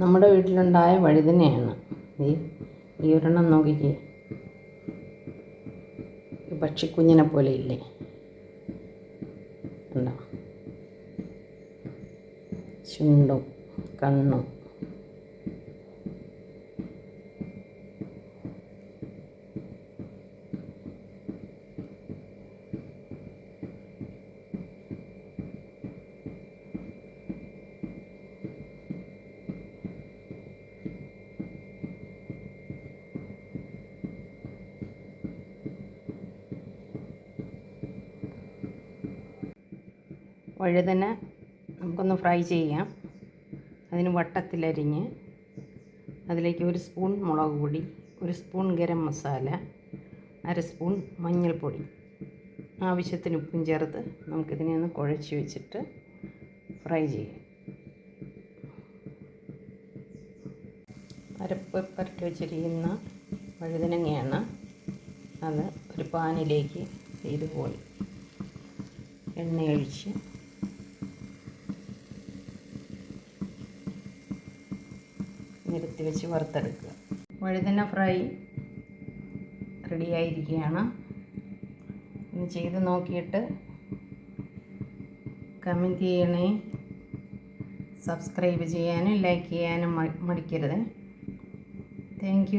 നമ്മുടെ വീട്ടിലുണ്ടായ വഴുതനയാണ് ഈ ഒരെണ്ണം നോക്കിക്കേ. പക്ഷിക്കുഞ്ഞിനെ പോലെ ഇല്ലേ? ഉണ്ടോ? ചുണ്ടും കണ്ണും. വഴുതന നമുക്കൊന്ന് ഫ്രൈ ചെയ്യാം. അതിന് വട്ടത്തിലരിഞ്ഞ് അതിലേക്ക് ഒരു സ്പൂൺ മുളക് പൊടി ഒരു സ്പൂൺ ഗരം മസാല അര സ്പൂൺ മഞ്ഞൾപ്പൊടി. ആവശ്യത്തിന് ഉപ്പും ചേർത്ത് നമുക്കിതിനെ ഒന്ന് കുഴച്ച് വെച്ചിട്ട് ഫ്രൈ ചെയ്യാം. അരപ്പ് പരട്ടി വെച്ചിരിക്കുന്ന വഴുതനങ്ങയാണ് അത് ഒരു പാനിലേക്ക് ഇതുപോലെ എണ്ണയൊഴിച്ച് നിരത്തി വെച്ച് വറുത്തെടുക്കുക. വഴുതന ഫ്രൈ റെഡിയായിരിക്കുകയാണ് ഇനി ചെയ്ത് നോക്കിയിട്ട് കമന്റ് ചെയ്യണേ. സബ്സ്ക്രൈബ് ചെയ്യാനും ലൈക്ക് ചെയ്യാനും മടിക്കരുത്. താങ്ക്